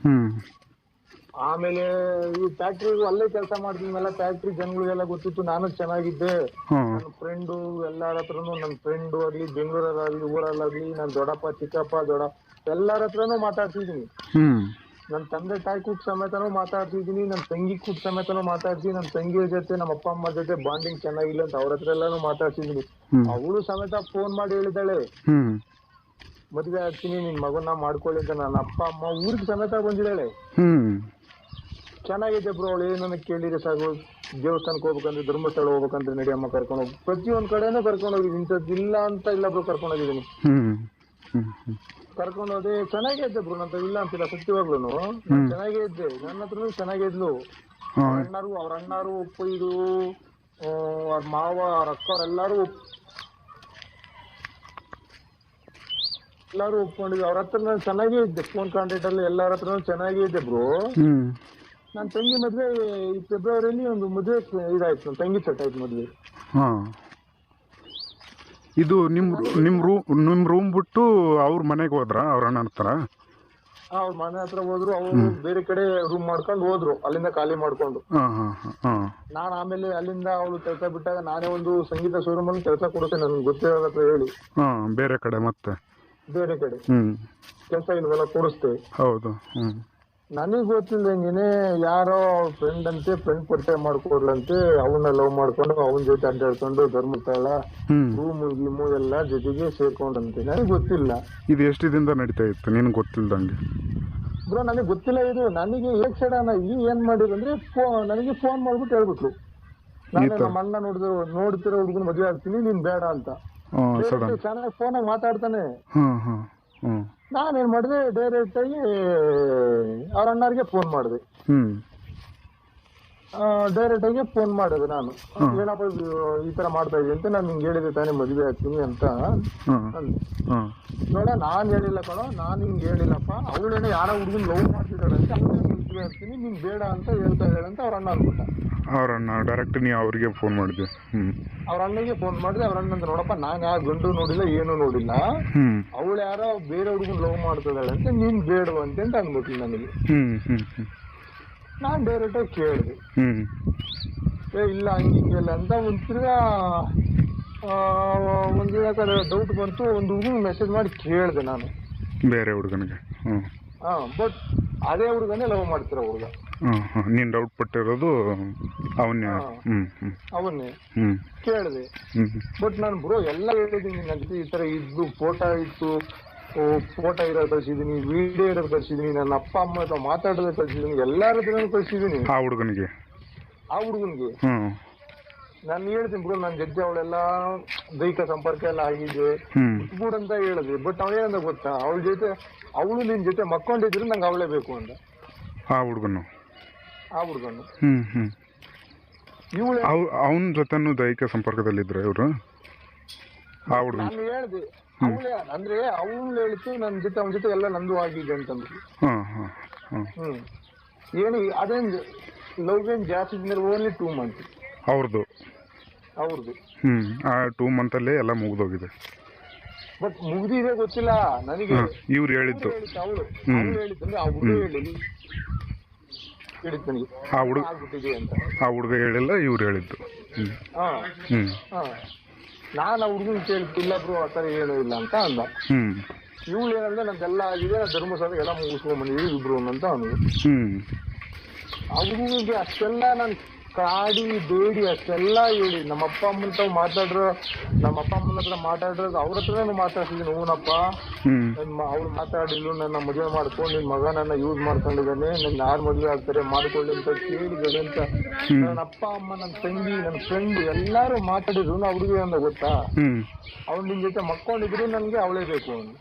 ಹ್ಮ್. ಆಮೇಲೆ ಈ ಫ್ಯಾಕ್ಟ್ರಿ ಅಲ್ಲೇ ಕೆಲಸ ಮಾಡಿದ್ಮೇಲೆ ಫ್ಯಾಕ್ಟ್ರಿ ಜನಗಳಿಗೆಲ್ಲ ಗೊತ್ತಿತ್ತು ನಾನು ಚೆನ್ನಾಗಿದ್ದೆ. ನನ್ ನನ್ನ ಫ್ರೆಂಡು ಎಲ್ಲಾರ ಹತ್ರನು ನನ್ನ ಫ್ರೆಂಡು ಆಗ್ಲಿ ಬೆಂಗಳೂರಲ್ಲಾಗ್ಲಿ ಊರಲ್ಲಾಗ್ಲಿ ನನ್ನ ದೊಡ್ಡಪ್ಪ ಚಿಕ್ಕಪ್ಪ ದೊಡ್ಡ ಎಲ್ಲಾರ ಹತ್ರನು ಮಾತಾಡ್ತಿದ್ದೀನಿ. ನನ್ನ ತಂದೆ ತಾಯಿ ಕೂಟ್ ಸಮೇತನೂ ಮಾತಾಡ್ತಿದ್ದೀನಿ ನನ್ನ ತಂಗಿ ಕೂಟ್ ಸಮೇತನೂ ಮಾತಾಡ್ತೀನಿ ನನ್ನ ತಂಗಿಯ ಜೊತೆ ನಮ್ಮ ಅಪ್ಪ ಅಮ್ಮ ಜೊತೆ ಬಾಂಡಿಂಗ್ ಚೆನ್ನಾಗಿಲ್ಲ ಅಂತ ಅವ್ರ ಹತ್ರ ಎಲ್ಲಾನು ಮಾತಾಡ್ತಿದ್ದೀನಿ ಅವಳು ಸಮೇತ ಫೋನ್ ಮಾಡಿ ಹೇಳಿದಾಳೆ ಮದುವೆ ಆಗ್ತೀನಿ ನಿನ್ ಮಗನ್ನ ಮಾಡ್ಕೊಳ್ಳಿ ಅಂತ ನನ್ನ ಅಪ್ಪ ಅಮ್ಮ ಊರಿಗೆ ಸಮೇತ ಬಂದಿದ್ದಾಳೆ. ಹ್ಮ್. ಚೆನ್ನಾಗಿದೆ ಬ್ರೋ ಅವಳು ಏನನ್ನ ಕೇಳಿದ್ರೆ ಸಾಕು. ದೇವಸ್ಥಾನಕ್ಕೆ ಹೋಗ್ಬೇಕಂದ್ರೆ ಧರ್ಮಸ್ಥಳ ಹೋಗ್ಬೇಕಂದ್ರೆ ನಡಿಯಮ್ಮ ಕರ್ಕೊಂಡು ಹೋಗಿ. ಪ್ರತಿಯೊಂದ್ ಕಡೆನೂ ಕರ್ಕೊಂಡು ಹೋಗಿದ್ದೀನಿ. ಇಂಥದ್ದು ಇಲ್ಲ ಅಂತ ಇಲ್ಲ ಬ್ರೋ ಕರ್ಕೊಂಡು ಹೋಗಿದ್ದೀನಿ. ಹ್ಮ್ ಹ್ಮ್ ಹ್ಮ್. ಕರ್ಕೊಂಡು ಹೋದೆ ಚೆನ್ನಾಗೇ ಇದ್ದೆ ಬ್ರೋ ನಂತ ಇಲ್ಲ ಅಂತಿಲ್ಲ ಸತ್ಯವಾಗ್ಲೂ ಚೆನ್ನಾಗೇ ಇದ್ದೆ. ನನ್ನ ಹತ್ರನೂ ಚೆನ್ನಾಗೇ ಇದ್ಲು. ಅವ್ರ ಅಣ್ಣಾರು ಅವ್ರ ಅಣ್ಣರು ಒಪ್ಪಿದ್ರು ಅವ್ರ ಮಾವ ಅವ್ರ ಅಕ್ಕ ಅವ್ರೆಲ್ಲಾರು ಎಲ್ಲಾರು ಒಪ್ಕೊಂಡಿದ್ವಿ. ಅವ್ರ ಹತ್ರ ನಾನು ಚೆನ್ನಾಗೇ ಇದ್ದೆ. ಫೋನ್ ಕಾಂಟ್ಯಾಕ್ಟ್ ಅಲ್ಲಿ ಎಲ್ಲಾರ ಹತ್ರ ಚೆನ್ನಾಗೇ ಇದ್ದೆ ಬ್ರೋ ಹ್ಮ್. ನನ್ನ ತಂಗಿ ಮದ್ವೆ ಈ ಫೆಬ್ರವರಿಯಲ್ಲಿ ಒಂದು ಮದುವೆ ಇದಾಯ್ತು. ನನ್ನ ತಂಗಿ ಸೆಟ್ ಆಯ್ತು ಮದ್ವೆ. ಹಾ. ಇದು ನಿಮ್ ನಿಮ್ ರೂಮ್ ನಿಮ್ ರೂಮ್ ಬಿಟ್ಟು ಅವ್ರ ಮನೆಗೆ ಹೋದ್ರ? ಅವ್ರ ಅಣ್ಣ ಹತ್ರ? ಅವ್ರ ಮನೆ ಹತ್ರ ಹೋದ್ರು. ಅವರು ಬೇರೆ ಕಡೆ ರೂಮ್ ಮಾಡ್ಕೊಂಡು ಹೋದ್ರು. ಅಲ್ಲಿಂದ ಖಾಲಿ ಮಾಡ್ಕೊಂಡು. ಹಾಂ ಹಾಂ ಹಾಂ ನಾನು ಆಮೇಲೆ ಅಲ್ಲಿಂದ ಅವಳು ಕೆಲಸ ಬಿಟ್ಟಾಗ ನಾನೇ ಒಂದು ಸಂಗೀತ ಶೋರೂಮ್ ಅಲ್ಲಿ ಕೆಲಸ ಕೊಡ್ತೇನೆ ನನ್ಗೆ ಗೊತ್ತಿರೋ ಹತ್ರ ಹೇಳಿ. ಹಾಂ ಬೇರೆ ಕಡೆ ಮತ್ತೆ. ಬೇರೆ ಕಡೆ. ಹ್ಮ್. ಕೆಲಸ ಇಲ್ವಲ್ಲ ಕೊಡಿಸ್ತೇವೆ ಹೌದು ನನಗೆ ಗೊತ್ತಿಲ್ದೆ ನೀನೇ ಯಾರೋ ಫ್ರೆಂಡ್ ಅಂತೆ ಫ್ರೆಂಡ್ ಪರಿಚಯ ಮಾಡ್ಕೊಡ್ಲಂತೆ ಅವನ್ನ ಲವ್ ಮಾಡ್ಕೊಂಡು ಅವನ ಜೊತೆ ಅಡ್ಡಾಡ್ಕೊಂಡು ಧರ್ಮಸ್ಥಳ ಹ್ಮ್. ರೂಮು ಗೀಮು ಎಲ್ಲ ಜೊತೆಗೆ ಸೇರ್ಕೊಂಡಂತೆ. ನನಗೆ ಗೊತ್ತಿಲ್ಲ. ಇದು ಎಷ್ಟು ದಿನದ ನಡೀತಾ ಇತ್ತು? ನಿನ್ಗೆ ಗೊತ್ತಿಲ್ದಂಗೆ ಬ್ರೋ ನನಗೆ ಗೊತ್ತಿಲ್ಲ ಇದು. ನನಗೆ ಏಕ್ ಸಡನ್ ಈ ಏನ್ ಮಾಡಿದ್ರು ಅಂದ್ರೆ ಫೋ ನನಗೆ ಫೋನ್ ಮಾಡ್ಬಿಟ್ಟು ಹೇಳ್ಬಿಟ್ರು. ನಾನು? ನಮ್ಮ ಅಣ್ಣ ನೋಡಿದ್ರು ನೋಡ್ತಿರೋ ಹುಡುಗನ ಮದುವೆ ಆಗ್ತೀನಿ ನೀನ್ ಬೇಡ ಅಂತ. ಸಡನ್. ಚೆನ್ನಾಗಿ ಫೋನಾಗ ಮಾತಾಡ್ತಾನೆ. ನಾನು ಏನ್ ನಾನೇನ್ ಮಾಡಿದೆ ಡೈರೆಕ್ಟ್ ಆಗಿ ಅವ್ರ ಅಣ್ಣರಿಗೆ ಫೋನ್ ಮಾಡಿದೆ. ಡೈರೆಕ್ಟ್ ಆಗಿ ಫೋನ್ ಮಾಡಿದೆ ನಾನು. ಏನಪ್ಪ ಈ ತರ ಮಾಡ್ತಾ ಇದ್ದೀನಿ ಅಂತ ನಾನು ನಿಂಗೆ ಹೇಳಿದೆ ತಾನೇ ಮದುವೆ ಆಗ್ತೀನಿ ಅಂತ. ನೋಡ ನಾನ್ ಹೇಳಿಲ್ಲ ಕಣೋ ನಾನು ಹಿಂಗ್ ಹೇಳಿಲ್ಲಪ್ಪ. ಅವಳೇನೋ ಯಾರೋ ಹುಡುಗನ್ ಲವ್ ಮಾಡ್ತಿದ್ದಾಳೆ ಅಂತ ಆಗ್ತೀನಿ ನೀನ್ ಬೇಡ ಅಂತ ಹೇಳ್ತಾ ಹೇಳಂತ ಅಂತ ಅವ್ರ ಅಣ್ಣ ಅಂದ್ಬಿಟ್ಟ ಅವ್ರ ಅಣ್ಣ ಡೈರೆಕ್ಟ್ ನೀ ಅವರಿಗೆ ಫೋನ್ ಮಾಡಿದೆ ಹ್ಞೂ ಅವ್ರ ಅಣ್ಣಗೆ ಫೋನ್ ಮಾಡಿದೆ ಅವ್ರ ಅಣ್ಣ ನೋಡಪ್ಪ ನಾನು ಯಾವ ಗಂಡು ನೋಡಿಲ್ಲ ಏನು ನೋಡಿಲ್ಲ. ಹ್ಞೂ ಅವಳು ಯಾರೋ ಬೇರೆ ಹುಡುಗನ ಲವ್ ಮಾಡ್ತಿದ್ದಾಳೆ ಅಂತ ನೀನ್ ಬೇಡ ಅಂತ ಅಂದ್ಬಿಟ್ಟು ನನಗೆ. ಹ್ಮ್ ಹ್ಮ್ ಹ್ಞೂ ನಾನ್ ಡೈರೆಕ್ಟ್ ಆಗಿ ಕೇಳಿದೆ. ಹ್ಮ್. ಏ ಇಲ್ಲ ಹಂಗೆ ಹಿಂಗೆಲ್ಲ ಅಂತ ಒಂದು ತಿರ್ಗಾ ಒಂದು ಯಾಕಂದ್ರೆ ಡೌಟ್ ಬಂತು ಒಂದು ಹುಡುಗನ ಮೆಸೇಜ್ ಮಾಡಿ ಕೇಳಿದೆ ನಾನು. ಬೇರೆ ಹುಡುಗನಿಗೆ. ಹ್ಮ್. ಹಾಂ ಬಟ್ ಅದೇ ಹುಡುಗನೇ ಲವ್ ಮಾಡ್ತಿರೋ ಹುಡುಗ? ನೀನು ಡೌಟ್ ಪಟ್ಟಿರೋದು ಅವನ್ನೇ. ಹ್ಮ್ ಹ್ಞೂ ಅವನ್ನೇ. ಹ್ಞೂ ಕೇಳಿದೆ. ಬಟ್ ನಾನು ಬ್ರೋ ಎಲ್ಲ ಹೇಳಿದ್ದೀನಿ ನನ್ನ ಜೊತೆ ಈ ಥರ ಇದ್ದು ಫೋಟೋ ಇತ್ತು ಫೋಟೋ ಇರೋದು ಕಳ್ಸಿದ್ದೀನಿ ವಿಡಿಯೋ ಇರೋದು ಕಳ್ಸಿದ್ದೀನಿ ನನ್ನ ಅಪ್ಪ ಅಮ್ಮ ಹತ್ರ ಮಾತಾಡೋದು ಕಳ್ಸಿದ್ದೀನಿ ಎಲ್ಲರ ಹತ್ರನೂ ಕಳ್ಸಿದ್ದೀನಿ ಆ ಹುಡುಗನಿಗೆ? ಆ ಹುಡುಗನಿಗೆ? ನಾನು ಹೇಳ್ತೀನಿ ಬಿಡು ನನ್ನ ಜೊತೆ ಅವಳೆಲ್ಲ ದೈಹಿಕ ಸಂಪರ್ಕ ಎಲ್ಲ ಆಗಿದೆ. ಬಿಟ್ಬಿಡು ಅಂತ ಹೇಳಿದ್ವಿ. ಬಟ್ ಅವಳೇನಂದ ಗೊತ್ತಾ? ಅವಳ ಜೊತೆ ಅವಳು ನಿನ್ ಜೊತೆ ಮಕ್ಕೊಂಡಿದ್ರು ನಂಗೆ ಅವಳೇ ಬೇಕು ಅಂತ ಆ ಹುಡುಗನು. ಆ ಹುಡುಗನು. ಇವಳು ಅವ್ ಅವನ ಜೊತೆನೂ ದೈಹಿಕ ಸಂಪರ್ಕದಲ್ಲಿದ್ರು ಇವರು? ಆ ಹುಡುಗ ನಾನು ಹೇಳ್ದೆ ಅವಳೇ ಅಂದ್ರೆ ಅವಳು ಹೇಳ್ತು ನನ್ನ ಜೊತೆ ಅವನ ಜೊತೆ ಎಲ್ಲ ನಂದು ಆಗಿದೆ ಅಂತಂದ್ರು. ಹಾಂ ಹಾಂ ಹಾಂ. ಹ್ಮ್. ಏನು ಅದೇನು ಲವ್ ಏನ್ ಜಾಸ್ತಿ ಓನ್ಲಿ ಟೂ ಮಂತ್ ಅವ್ರದ್ದು. ಅವ್ರದ್ದು. ಹ್ಮ್ ಆ ಟೂ ಮಂತಲ್ಲೇ ಎಲ್ಲ ಮುಗಿದೋಗಿದೆ. ಬಟ್ ಮುಗ್ದಿದೆ ಗೊತ್ತಿಲ್ಲ ನನಗೆ. ಹಾಂ ಇವ್ರು ಹೇಳಿದ್ದು. ಅವಳು ಅವಳು ಹೇಳಿದ್ದು ಆ ಹುಡುಗ ಹೇಳಿ ನನಗೆ. ಆ ಹುಡುಗ ಆಗ್ಬಿಟ್ಟಿದೆ ಅಂತ. ಆ ಹುಡುಗ ಹೇಳಿಲ್ಲ ಇವ್ರು ಹೇಳಿದ್ದು. ಹ್ಮ್. ಹಾ. ಹ್ಞೂ ಹಾ. ನಾನು ಆ ಹುಡುಗನ ಕೇಳ್ತಿಲ್ಲ ಬ್ರೋ ಆ ಥರ ಏನೂ ಇಲ್ಲ ಅಂತ ಅಂದ. ಹ್ಮ್. ಇವಳು ಏನಂದ್ರೆ ನಂದೆಲ್ಲ ಆಗಿದೆ ನಾನು ಧರ್ಮಸ್ಥಳ ಎಲ್ಲ ಮುಗಿಸ್ಕೊಂಡ್ ಬಂದಿದ್ದೀವಿ ಇಬ್ರು ಅಂತ ಅವನು ಹ್ಮ್. ಆ ಹುಡುಗನಿಗೆ ಅಷ್ಟೆಲ್ಲ ನಾನು ಕಾಡಿ ಬೇಡಿ ಅಷ್ಟೆಲ್ಲ ಹೇಳಿ. ನಮ್ಮ ಅಪ್ಪ ಅಮ್ಮನ ತಾವು ಮಾತಾಡ್ರು ನಮ್ಮ ಅಪ್ಪ ಅಮ್ಮನ ಹತ್ರ ಮಾತಾಡ್ರು ಅವ್ರ ಹತ್ರನೂ ಮಾತಾಡ್ತಿದ್ದೀನಿ. ಹೂನಪ್ಪ ನನ್ನ ಅವ್ರು ಮಾತಾಡಿಲ್ಲ ನನ್ನ ಮದುವೆ ಮಾಡ್ಕೊಂಡು ನಿನ್ ಮಗ ನನ್ನ ಯೂಸ್ ಮಾಡ್ಕೊಂಡಿದ್ದಾನೆ. ನನ್ನ ಯಾರು ಮದುವೆ ಆಗ್ತಾರೆ ಮಾಡ್ಕೊಳ್ಳಿ ಅಂತ ಕೇಳಿದ್ದಾರೆ ಅಂತ. ನನ್ನ ಅಪ್ಪ ಅಮ್ಮ ನನ್ನ ತಂಗಿ ನನ್ನ ಫ್ರೆಂಡ್ ಎಲ್ಲಾರು ಮಾತಾಡಿದ್ರು. ನಾ ಹುಡುಗಿ ಅಂದ ಗೊತ್ತಾ? ಅವ್ನು ನಿನ್ ಜೊತೆ ಮಕ್ಕೊಂಡಿದ್ರು ನನ್ಗೆ ಅವಳೇ ಬೇಕು ಅವ್ನು.